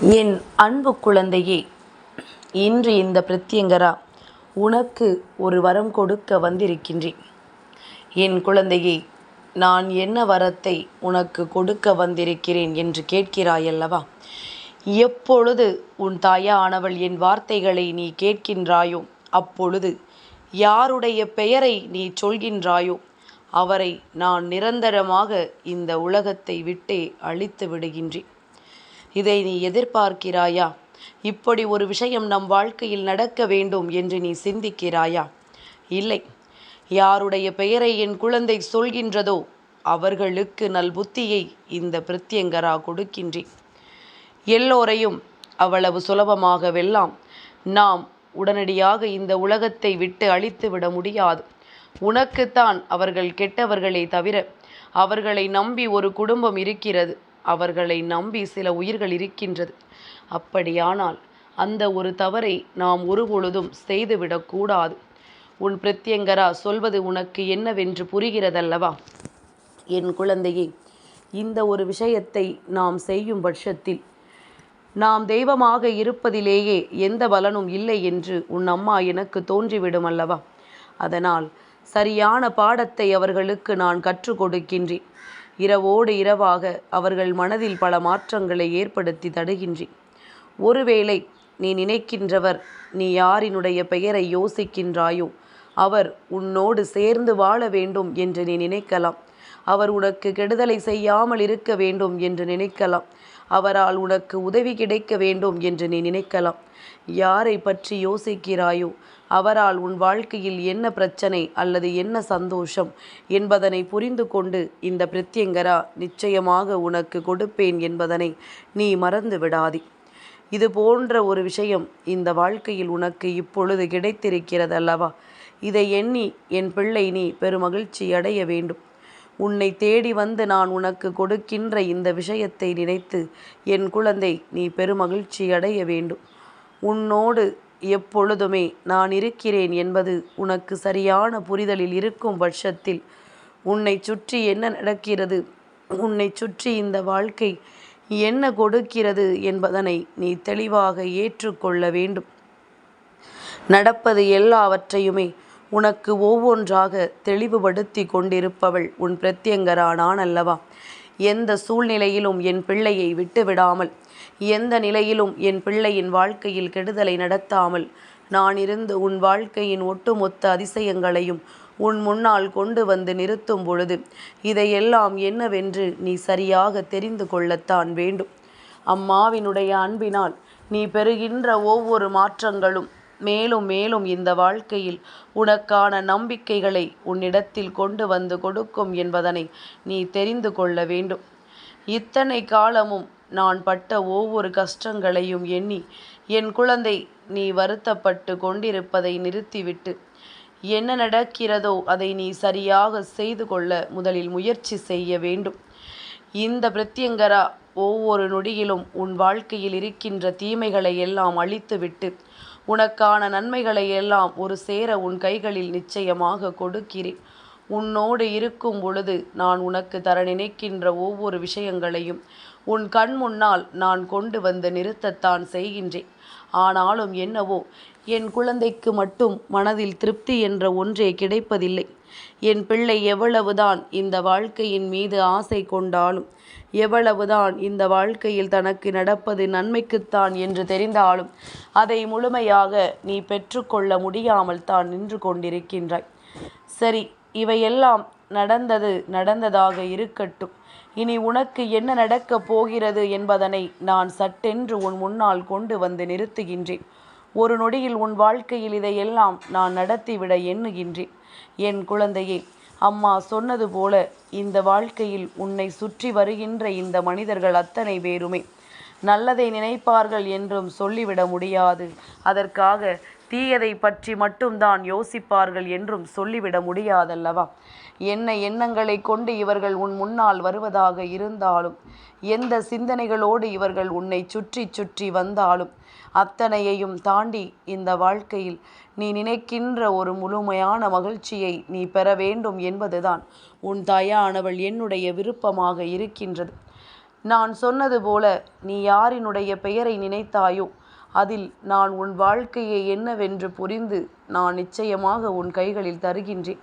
என் அன்பு குழந்தையே இன்று இந்த பிரத்யங்கரா உனக்கு ஒரு வரம் கொடுக்க வந்திருக்கின்றேன். என் குழந்தையே நான் என்ன வரத்தை உனக்கு கொடுக்க வந்திருக்கிறேன் என்று கேட்கிறாயல்லவா? எப்பொழுது உன் தாயானவள் என் வார்த்தைகளை நீ கேட்கின்றாயோ அப்பொழுது யாருடைய பெயரை நீ சொல்கின்றாயோ அவரை நான் நிரந்தரமாக இந்த உலகத்தை விட்டே அழித்து விடுகின்றேன். இதை நீ எதிர்பார்க்கிறாயா? இப்படி ஒரு விஷயம் நம் வாழ்க்கையில் நடக்க வேண்டும் என்று நீ சிந்திக்கிறாயா? இல்லை. யாருடைய பெயரை என் குழந்தை சொல்கின்றதோ அவர்களுக்கு நல் புத்தியை இந்த பிரத்யங்கரா கொடுக்கின்றேன் எல்லோரையும் அவ்வளவு சுலபமாக வெல்லாம் நாம் உடனடியாக இந்த உலகத்தை விட்டு அழித்து விட முடியாது. உனக்குத்தான் அவர்கள் கெட்டவர்களே தவிர அவர்களை நம்பி ஒரு குடும்பம் இருக்கிறது. அவர்களை நம்பி சில உயிர்கள் இருக்கின்றது. அப்படியானால் அந்த ஒரு தவறை நாம் ஒருபொழுதும் செய்துவிடக்கூடாது உன் பிரத்யங்கரா சொல்வது உனக்கு என்னவென்று புரிகிறதல்லவா? என் குழந்தையே இந்த ஒரு விஷயத்தை நாம் செய்யும் பட்சத்தில் நாம் தெய்வமாக இருப்பதிலேயே எந்த பலனும் இல்லை என்று உன் அம்மா எனக்கு தோன்றிவிடும் அல்லவா அதனால் சரியான பாடத்தை அவர்களுக்கு நான் கற்றுக் கொடுக்கின்றேன். இரவோடு இரவாக அவர்கள் மனதில் பல மாற்றங்களை ஏற்படுத்தி தடுகின்றேன் ஒருவேளை நீ நினைக்கின்றவர் நீ யாரினுடைய பெயரை யோசிக்கின்றாயோ அவர் உன்னோடு சேர்ந்து வாழ வேண்டும் என்று நீ நினைக்கலாம். அவர் உனக்கு கெடுதலை செய்யாமல் இருக்க வேண்டும் என்று நினைக்கலாம். அவரால் உனக்கு உதவி கிடைக்க வேண்டும் என்று நீ நினைக்கலாம். யாரை பற்றி யோசிக்கிறாயோ? அவரால் உன் வாழ்க்கையில் என்ன பிரச்சனை அல்லது என்ன சந்தோஷம் என்பதனை புரிந்து கொண்டு இந்த பிரத்யங்கரா நிச்சயமாக உனக்கு கொடுப்பேன் என்பதனை நீ மறந்து விடாதே. இது போன்ற ஒரு விஷயம் இந்த வாழ்க்கையில் உனக்கு இப்பொழுது கிடைத்திருக்கிறது அல்லவா இதை எண்ணி என் பிள்ளை நீ பெருமகிழ்ச்சி அடைய வேண்டும். உன்னை தேடி வந்து நான் உனக்கு கொடுக்கின்ற இந்த விஷயத்தை நினைத்து என் குழந்தை நீ பெருமகிழ்ச்சி அடைய வேண்டும். உன்னோடு எப்பொழுதுமே நான் இருக்கிறேன் என்பது உனக்கு சரியான புரிதலில் இருக்கும் பட்சத்தில் உன்னை சுற்றி என்ன நடக்கிறது உன்னை சுற்றி இந்த வாழ்க்கை என்ன கொடுக்கிறது என்பதனை நீ தெளிவாக ஏற்றுக்கொள்ள வேண்டும். நடப்பது எல்லாவற்றையுமே உனக்கு ஒவ்வொன்றாக தெளிவுபடுத்தி கொண்டிருப்பவள் உன் பிரத்யங்கரா நான் அல்லவா எந்த சூழ்நிலையிலும் என் பிள்ளையை விட்டுவிடாமல் எந்த நிலையிலும் என் பிள்ளையின் வாழ்க்கையில் கெடுதலை நடத்தாமல் நான் இருந்து உன் வாழ்க்கையின் ஒட்டுமொத்த அதிசயங்களையும் உன் முன்னால் கொண்டு வந்து நிறுத்தும் பொழுது இதையெல்லாம் என்னவென்று நீ சரியாக தெரிந்து கொள்ளத்தான் வேண்டும். அம்மாவினுடைய அன்பினால் நீ பெறுகின்ற ஒவ்வொரு மாற்றங்களும் மேலும் மேலும் இந்த வாழ்க்கையில் உனக்கான நம்பிக்கைகளை உன்னிடத்தில் கொண்டு வந்து கொடுக்கும் என்பதனை நீ தெரிந்து கொள்ள வேண்டும். இத்தனை காலமும் நான் பட்ட ஒவ்வொரு கஷ்டங்களையும் எண்ணி என் குழந்தை நீ வருத்தப்பட்டு கொண்டிருப்பதை நிறுத்திவிட்டு என்ன நடக்கிறதோ அதை நீ சரியாக செய்து கொள்ள முதலில் முயற்சி செய்ய வேண்டும். இந்த பிரத்யங்கரா ஒவ்வொரு நொடியிலும் உன் வாழ்க்கையில் இருக்கின்ற தீமைகளை எல்லாம் அழித்துவிட்டு உனக்கான நன்மைகளை எல்லாம் ஒரு சேர உன் கைகளில் நிச்சயமாக கொடுக்கிறேன். உன்னோடு இருக்கும் பொழுது நான் உனக்கு தர நினைக்கின்ற ஒவ்வொரு விஷயங்களையும் உன் கண் முன்னால் நான் கொண்டு வந்து நிறுத்தத்தான் செய்கின்றேன். ஆனாலும் என்னவோ என் குழந்தைக்கு மட்டும் மனதில் திருப்தி என்ற ஒன்றே கிடைப்பதில்லை. என் பிள்ளை எவ்வளவுதான் இந்த வாழ்க்கையின் மீது ஆசை கொண்டாலும் எவ்வளவுதான் இந்த வாழ்க்கையில் தனக்கு நடப்பது நன்மைக்குத்தான் என்று தெரிந்தாலும் அதை முழுமையாக நீ பெற்றுக்கொள்ள முடியாமல் தான் நின்று கொண்டிருக்கின்றாய். சரி இவையெல்லாம் நடந்தது நடந்ததாக இருக்கட்டும். இனி உனக்கு என்ன நடக்கப் போகிறது என்பதனை நான் சட்டென்று உன் முன்னால் கொண்டு வந்து நிறுத்துகின்றேன். ஒரு நொடியில் உன் வாழ்க்கையில் இதையெல்லாம் நான் நடத்திவிட எண்ணுகின்றேன். என் குழந்தையே அம்மா சொன்னது போல இந்த வாழ்க்கையில் உன்னை சுற்றி வருகின்ற இந்த மனிதர்கள் அத்தனை பேருமே நல்லதை நினைப்பார்கள் என்றும் சொல்லிவிட முடியாது. அதற்காக தீயதை பற்றி மட்டும்தான் யோசிப்பார்கள் என்றும் சொல்லிவிட முடியாதல்லவா? என்ன எண்ணங்களை கொண்டு இவர்கள் உன் முன்னால் வருவதாக இருந்தாலும் எந்த சிந்தனைகளோடு இவர்கள் உன்னை சுற்றி சுற்றி வந்தாலும் அத்தனையையும் தாண்டி இந்த வாழ்க்கையில் நீ நினைக்கின்ற ஒரு முழுமையான மகிழ்ச்சியை நீ பெற வேண்டும் என்பதுதான் உன் தாயானவள் என்னுடைய விருப்பமாக இருக்கின்றது. நான் சொன்னது போல நீ யாரினுடைய பெயரை நினைத்தாயோ அதில் நான் உன் வாழ்க்கையை என்னவென்று புரிந்து நான் நிச்சயமாக உன் கைகளில் தருகின்றேன்.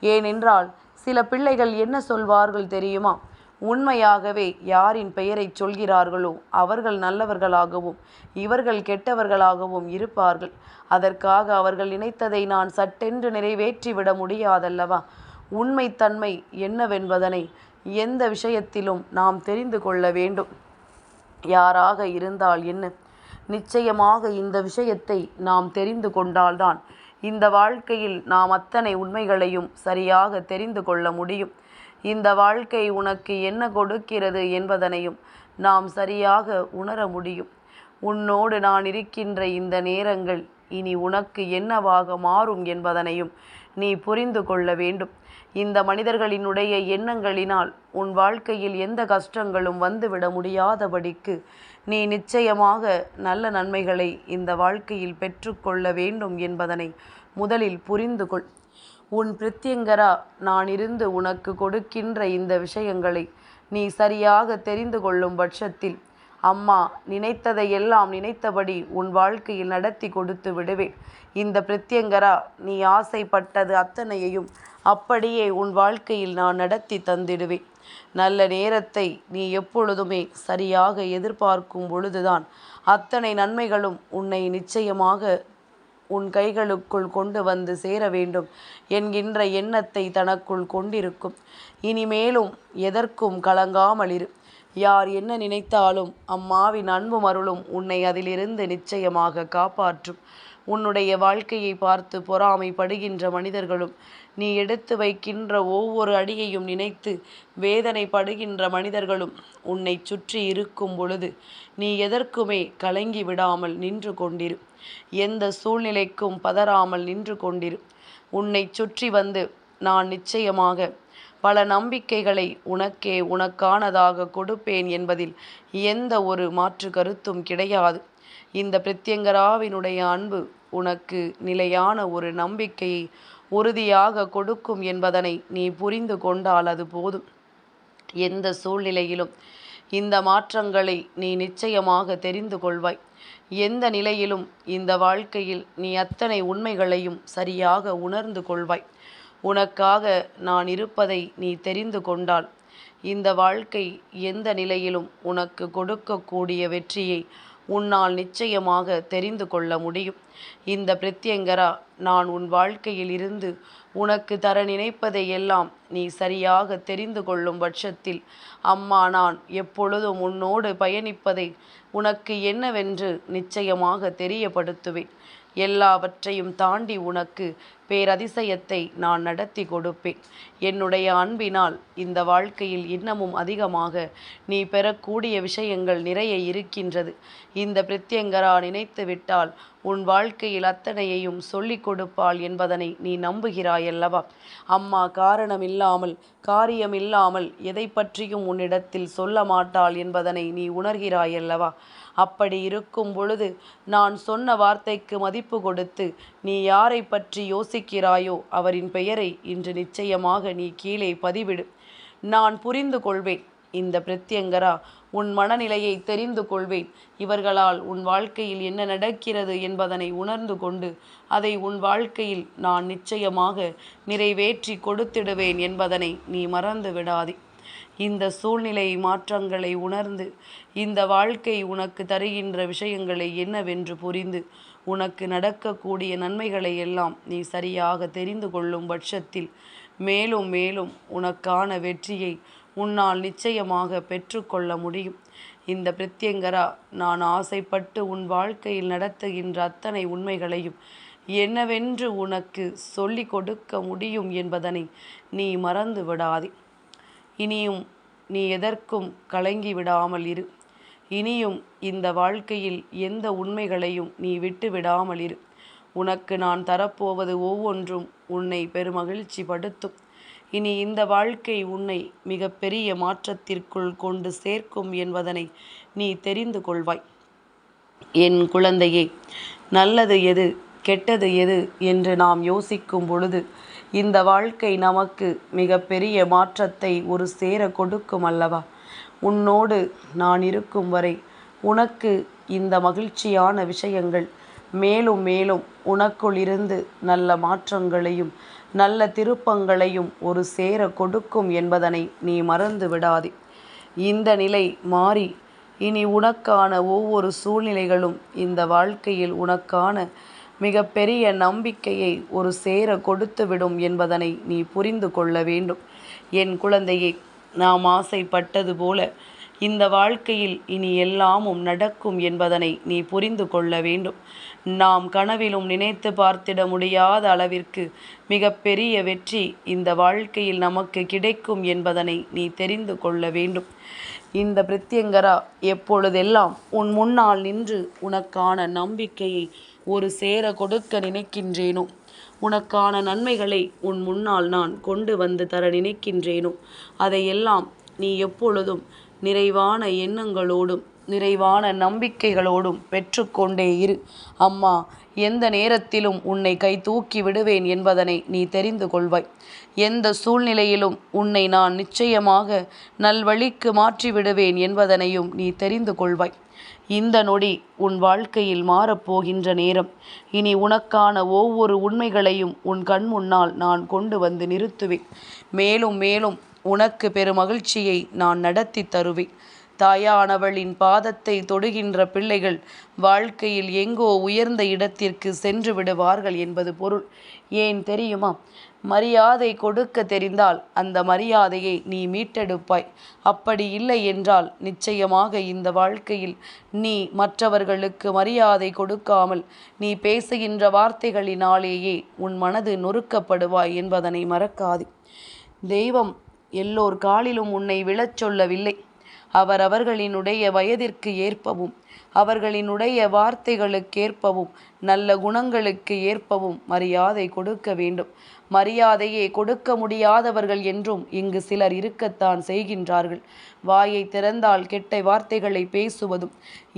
ஏனென்றால் சில பிள்ளைகள் என்ன சொல்வார்கள் தெரியுமா? உண்மையாகவே யாரின் பெயரை சொல்கிறார்களோ அவர்கள் நல்லவர்களாகவும் இவர்கள் கெட்டவர்களாகவும் இருப்பார்கள். அதற்காக அவர்கள் நினைத்ததை நான் சட்டென்று நிறைவேற்றிவிட முடியாதல்லவா? உண்மைத்தன்மை என்னவென்பதனை எந்த விஷயத்திலும் நாம் தெரிந்து கொள்ள வேண்டும். யாராக இருந்தால் என்ன? நிச்சயமாக இந்த விஷயத்தை நாம் தெரிந்து கொண்டால்தான் இந்த வாழ்க்கையில் நாம் அத்தனை உண்மைகளையும் சரியாக தெரிந்து கொள்ள முடியும். இந்த வாழ்க்கை உனக்கு என்ன கொடுக்கிறது என்பதனையும் நாம் சரியாக உணர முடியும். உன்னோடு நான் இருக்கின்ற இந்த நேரங்கள் இனி உனக்கு என்னவாக மாறும் என்பதனையும் நீ புரிந்து கொள்ள வேண்டும். இந்த மனிதர்களினுடைய எண்ணங்களினால் உன் வாழ்க்கையில் எந்த கஷ்டங்களும் வந்துவிட முடியாதபடிக்கு நீ நிச்சயமாக நல்ல நன்மைகளை இந்த வாழ்க்கையில் பெற்றுக்கொள்ள வேண்டும் என்பதனை முதலில் புரிந்து கொள். உன் பிரித்தியங்கரா நான் இருந்து உனக்கு கொடுக்கின்ற இந்த விஷயங்களை நீ சரியாக தெரிந்து கொள்ளும் பட்சத்தில் அம்மா நினைத்ததையெல்லாம் நினைத்தபடி உன் வாழ்க்கையில் நடத்தி கொடுத்து விடுவேன். இந்த பிரத்யங்கரா நீ ஆசைப்பட்டது அத்தனையையும் அப்படியே உன் வாழ்க்கையில் நான் நடத்தி தந்திடுவேன். நல்ல நேரத்தை நீ எப்பொழுதுமே சரியாக எதிர்பார்க்கும் பொழுதுதான் அத்தனை நன்மைகளும் உன்னை நிச்சயமாக உன் கைகளுக்குள் கொண்டு வந்து சேர வேண்டும் என்கின்ற எண்ணத்தை தனக்குள் கொண்டிருக்கும். இனிமேலும் எதற்கும் கலங்காமல் இரு யார் என்ன நினைத்தாலும் அம்மாவின் அன்பும் அருளும் உன்னை அதிலிருந்து நிச்சயமாக காப்பாற்றும். உன்னுடைய வாழ்க்கையை பார்த்து பொறாமைப்படுகின்ற மனிதர்களும் நீ எடுத்து வைக்கின்ற ஒவ்வொரு அடியையும் நினைத்து வேதனைப்படுகின்ற மனிதர்களும் உன்னை சுற்றி இருக்கும் பொழுது நீ எதற்குமே கலங்கி விடாமல் நின்று கொண்டிரு. எந்த சூழ்நிலைக்கும் பதறாமல் நின்று கொண்டிரு. உன்னை சுற்றி வந்து நான் நிச்சயமாக பல நம்பிக்கைகளை உனக்கே உனக்கானதாக கொடுப்பேன் என்பதில் எந்த ஒரு மாற்று கருத்தும் கிடையாது. இந்த பிரத்யங்கராவினுடைய அன்பு உனக்கு நிலையான ஒரு நம்பிக்கையை உறுதியாக கொடுக்கும் என்பதனை நீ புரிந்து கொண்டால் அது போதும். எந்த சூழ்நிலையிலும் இந்த மாற்றங்களை நீ நிச்சயமாக தெரிந்து கொள்வாய். எந்த நிலையிலும் இந்த வாழ்க்கையில் நீ அத்தனை உண்மைகளையும் சரியாக உணர்ந்து கொள்வாய். உனக்காக நான் இருப்பதை நீ தெரிந்து கொண்டால் இந்த வாழ்க்கை எந்த நிலையிலும் உனக்கு கொடுக்கக்கூடிய வெற்றியை உன்னால் நிச்சயமாக தெரிந்து கொள்ள முடியும். இந்த பிரத்யங்கரா நான் உன் வாழ்க்கையில் இருந்து உனக்கு தர நினைப்பதை எல்லாம் நீ சரியாக தெரிந்து கொள்ளும் பட்சத்தில் அம்மா நான் எப்பொழுதும் உன்னோடு பயணிப்பதை உனக்கு என்னவென்று நிச்சயமாக தெரியப்படுத்துவேன். எல்லாவற்றையும் தாண்டி உனக்கு பேரதிசயத்தை நான் நடத்தி கொடுப்பேன். என்னுடைய அன்பினால் இந்த வாழ்க்கையில் இன்னமும் அதிகமாக நீ பெறக்கூடிய விஷயங்கள் நிறைய இருக்கின்றது. இந்த பிரத்யங்கரா நினைத்து விட்டால் உன் வாழ்க்கையில் அத்தனையையும் சொல்லிக் கொடுப்பாள் என்பதனை நீ நம்புகிறாயல்லவா? அம்மா காரணமில்லாமல் காரியமில்லாமல் எதை பற்றியும் உன்னிடத்தில் சொல்ல மாட்டாள் என்பதனை நீ உணர்கிறாயல்லவா? அப்படி இருக்கும் பொழுது நான் சொன்ன வார்த்தைக்கு மதிப்பு கொடுத்து நீ யாரை பற்றி யோசிக்கிறாயோ அவரின் பெயரை இன்று நிச்சயமாக நீ கீழே பதிவிடு. நான் புரிந்து கொள்வேன். இந்த பிரத்யங்கரா உன் மனநிலையை தெரிந்து கொள்வேன். இவர்களால் உன் வாழ்க்கையில் என்ன நடக்கிறது என்பதனை உணர்ந்து கொண்டு அதை உன் வாழ்க்கையில் நான் நிச்சயமாக நிறைவேற்றி கொடுத்திடுவேன் என்பதனை நீ மறந்து விடாதே. இந்த சூழ்நிலை மாற்றங்களை உணர்ந்து இந்த வாழ்க்கை உனக்கு தருகின்ற விஷயங்களை என்னவென்று புரிந்து உனக்கு நடக்கக்கூடிய நன்மைகளை எல்லாம் நீ சரியாக தெரிந்து கொள்ளும் பட்சத்தில் மேலும் மேலும் உனக்கான வெற்றியை உன்னால் நிச்சயமாக பெற்றுக்கொள்ள முடியும். இந்த பிரத்யங்கரா நான் ஆசைப்பட்டு உன் வாழ்க்கையில் நடத்துகின்ற அத்தனை உண்மைகளையும் என்னவென்று உனக்கு சொல்லிக் கொடுக்க முடியும் என்பதனை நீ மறந்து விடாதே இனியும் நீ எதற்கும் கலங்கி விடாமல் இரு. இனியும் இந்த வாழ்க்கையில் எந்த உண்மைகளையும் நீ விட்டு விடாமல் இரு. உனக்கு நான் தரப்போவது ஒவ்வொன்றும் உன்னை பெருமகிழ்ச்சி படுத்தும். இனி இந்த வாழ்க்கை உன்னை மிக பெரிய மாற்றத்திற்குள் கொண்டு சேர்க்கும் என்பதனை நீ தெரிந்து கொள்வாய். என் குழந்தையே நல்லது எது கெட்டது எது என்று நாம் யோசிக்கும் பொழுது இந்த வாழ்க்கை நமக்கு மிக பெரிய மாற்றத்தை ஒரு சேர கொடுக்கும் அல்லவா? உன்னோடு நான் இருக்கும் வரை உனக்கு இந்த மகிழ்ச்சியான விஷயங்கள் மேலும் மேலும் உனக்குள் இருந்து நல்ல மாற்றங்களையும் நல்ல திருப்பங்களையும் ஒரு சேர கொடுக்கும் என்பதனை நீ மறந்து விடாதே. இந்த நிலை மாறி இனி உனக்கான ஒவ்வொரு சூழ்நிலைகளும் இந்த வாழ்க்கையில் உனக்கான மிகப்பெரிய நம்பிக்கையை ஒரு சேர கொடுத்துவிடும் என்பதனை நீ புரிந்து கொள்ள வேண்டும். என் குழந்தையை நாம் ஆசைப்பட்டது போல இந்த வாழ்க்கையில் இனி எல்லாமும் நடக்கும் என்பதனை நீ புரிந்து கொள்ள வேண்டும். நாம் கனவிலும் நினைத்து பார்த்திட முடியாத அளவிற்கு மிகப்பெரிய வெற்றி இந்த வாழ்க்கையில் நமக்கு கிடைக்கும் என்பதனை நீ தெரிந்து கொள்ள வேண்டும். இந்த பிரித்தியங்கரா எப்பொழுதெல்லாம் உன் முன்னால் நின்று உனக்கான நம்பிக்கையை ஒரு சேர கொடுக்க நினைக்கின்றேனோ? உனக்கான நன்மைகளை உன் முன்னால் நான் கொண்டு வந்து தர நினைக்கின்றேனோ? அதையெல்லாம் நீ எப்பொழுதும் நிறைவான எண்ணங்களோடும் நிறைவான நம்பிக்கைகளோடும் பெற்றுக்கொண்டே இரு. அம்மா எந்த நேரத்திலும் உன்னை கை தூக்கி விடுவேன் என்பதனை நீ தெரிந்து கொள்வாய். எந்த சூழ்நிலையிலும் உன்னை நான் நிச்சயமாக நல்வழிக்கு மாற்றி விடுவேன் என்பதனையும் நீ தெரிந்து கொள்வாய். இந்த நொடி உன் வாழ்க்கையில் மாறப்போகின்ற நேரம். இனி உனக்கான ஒவ்வொரு உண்மைகளையும் உன் கண் முன்னால் நான் கொண்டு வந்து நிறுத்துவேன். மேலும் மேலும் உனக்கு பெருமகிழ்ச்சியை நான் நடத்தி தருவேன். தாயானவளின் பாதத்தை தொடுகின்ற பிள்ளைகள் வாழ்க்கையில் எங்கோ உயர்ந்த இடத்திற்கு சென்று விடுவார்கள் என்பது பொருள். ஏன் தெரியுமா? மரியாதை கொடுக்க தெரிந்தால் அந்த மரியாதையை நீ மீட்டெடுப்பாய். அப்படி இல்லை என்றால் நிச்சயமாக இந்த வாழ்க்கையில் நீ மற்றவர்களுக்கு மரியாதை கொடுக்காமல் நீ பேசுகின்ற வார்த்தைகளினாலேயே உன் மனது நொறுக்கப்படுவாய் என்பதனை மறக்காது. தெய்வம் எல்லோர் காலிலும் உன்னை விழச் சொல்லவில்லை. அவரவர்களினுடைய வயதிற்கு ஏற்பவும் அவர்களினுடைய வார்த்தைகளுக்கேற்பவும் நல்ல குணங்களுக்கு ஏற்பவும் மரியாதை கொடுக்க வேண்டும். மரியாதையே கொடுக்க முடியாதவர்கள் என்றும் இங்கு சிலர் இருக்கத்தான் செய்கின்றார்கள். வாயை திறந்தால் கெட்ட வார்த்தைகளை பேசுவதும்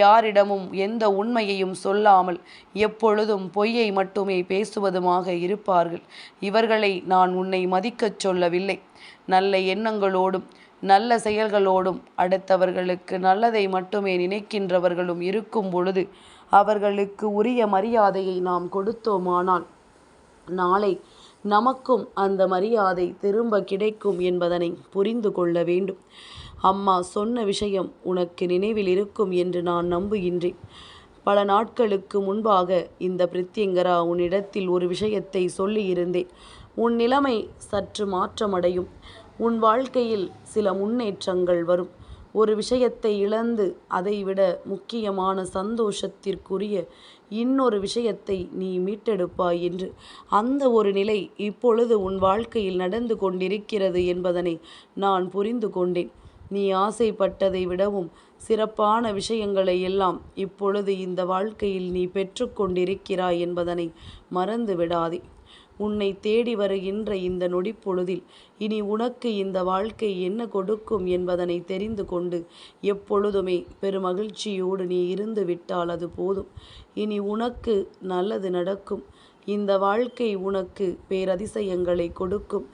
யாரிடமும் எந்த உண்மையையும் சொல்லாமல் எப்பொழுதும் பொய்யை மட்டுமே பேசுவதுமாக இருப்பார்கள். இவர்களை நான் உன்னை மதிக்கச் சொல்லவில்லை. நல்ல எண்ணங்களோடும் நல்ல செயல்களோடும் அடுத்தவர்களுக்கு நல்லதை மட்டுமே நினைக்கின்றவர்களும் இருக்கும் பொழுது அவர்களுக்கு உரிய மரியாதையை நாம் கொடுத்தோமானால் நாளை நமக்கும் அந்த மரியாதை திரும்ப கிடைக்கும் என்பதனை புரிந்து கொள்ள வேண்டும். அம்மா சொன்ன விஷயம் உனக்கு நினைவில் இருக்கும் என்று நான் நம்புகின்றேன். பல நாட்களுக்கு முன்பாக இந்த பிரித்யங்கரா உன்னிடத்தில் ஒரு விஷயத்தை சொல்லியிருந்தேன். உன் நிலைமை சற்று மாற்றமடையும். உன் வாழ்க்கையில் சில முன்னேற்றங்கள் வரும். ஒரு விஷயத்தை இழந்து அதைவிட முக்கியமான சந்தோஷத்திற்குரிய இன்னொரு விஷயத்தை நீ மீட்டெடுப்பாய் என்று. அந்த ஒரு நிலை இப்பொழுது உன் வாழ்க்கையில் நடந்து கொண்டிருக்கிறது என்பதனை நான் புரிந்து கொண்டேன். நீ ஆசைப்பட்டதை விடவும் சிறப்பான விஷயங்களை எல்லாம் இப்பொழுது இந்த வாழ்க்கையில் நீ பெற்றுக்கொண்டிருக்கிறாய் என்பதனை மறந்து விடாதே உன்னை தேடி வருகின்ற இந்த நொடிப்பொழுதில் இனி உனக்கு இந்த வாழ்க்கை என்ன கொடுக்கும் என்பதனை தெரிந்து கொண்டு எப்பொழுதுமே பெருமகிழ்ச்சியோடு நீ இருந்து விட்டால் அது போதும். இனி உனக்கு நல்லது நடக்கும். இந்த வாழ்க்கை உனக்கு பேரதிசயங்களை கொடுக்கும்.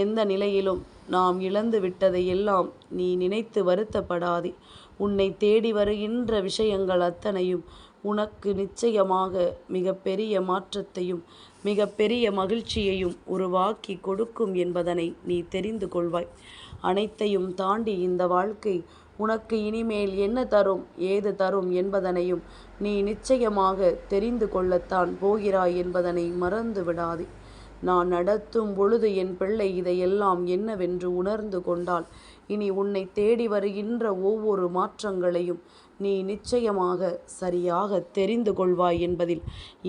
எந்த நிலையிலும் நாம் இழந்து விட்டதை எல்லாம் நீ நினைத்து வருத்தப்படாதே. உன்னை தேடி வருகின்ற விஷயங்கள் அத்தனையும் உனக்கு நிச்சயமாக மிகப்பெரிய மாற்றத்தையும் மிகப்பெரிய மகிழ்ச்சியையும் உருவாக்கி கொடுக்கும் என்பதனை நீ தெரிந்து கொள்வாய். அனைத்தையும் தாண்டி இந்த வாழ்க்கை உனக்கு இனிமேல் என்ன தரும் ஏது தரும் என்பதனையும் நீ நிச்சயமாக தெரிந்து கொள்ளத்தான் போகிறாய் என்பதனை மறந்து விடாதே. நான் நடத்தும் பொழுது என் பிள்ளை இதையெல்லாம் என்னவென்று உணர்ந்து கொண்டால் இனி உன்னை தேடி வருகின்ற ஒவ்வொரு மாற்றங்களையும் நீ நிச்சயமாக சரியாக தெரிந்து கொள்வாய் என்பதில்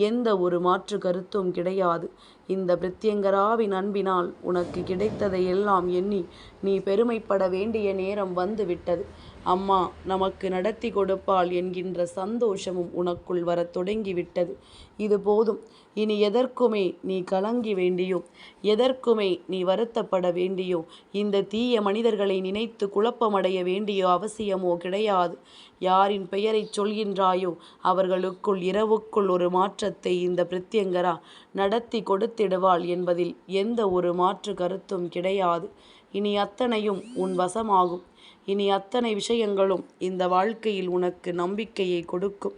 எந்த ஒரு மாற்று கருத்தும் கிடையாது. இந்த பிரத்யங்கராவின் அன்பினால் உனக்கு கிடைத்ததை எல்லாம் எண்ணி நீ பெருமைப்பட வேண்டிய நேரம் வந்துவிட்டது. அம்மா நமக்கு நடத்தி கொடுப்பாள் என்கின்ற சந்தோஷமும் உனக்குள் வரத் தொடங்கிவிட்டது. இது போதும். இனி எதற்குமே நீ கலங்கி வேண்டியோ எதற்குமே நீ வருத்தப்பட வேண்டியோ இந்த தீய மனிதர்களை நினைத்து குழப்பமடைய வேண்டிய அவசியமோ கிடையாது. யாரின் பெயரைச் சொல்கின்றாயோ அவர்களுக்குள் இரவுக்குள் ஒரு மாற்றத்தை இந்த பிரத்யங்கரா நடத்தி கொடுத்திடுவாள் என்பதில் எந்த ஒரு மாற்று கருத்தும் கிடையாது. இனி அத்தனையும் உன் வசமாகும். இனி அத்தனை விஷயங்களும் இந்த வாழ்க்கையில் உனக்கு நம்பிக்கையை கொடுக்கும்.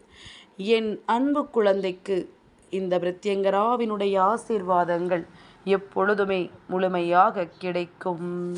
என் அன்பு குழந்தைக்கு இந்த பிரத்யங்கராவினுடைய ஆசீர்வாதங்கள் எப்பொழுதுமே முழுமையாக கிடைக்கும்.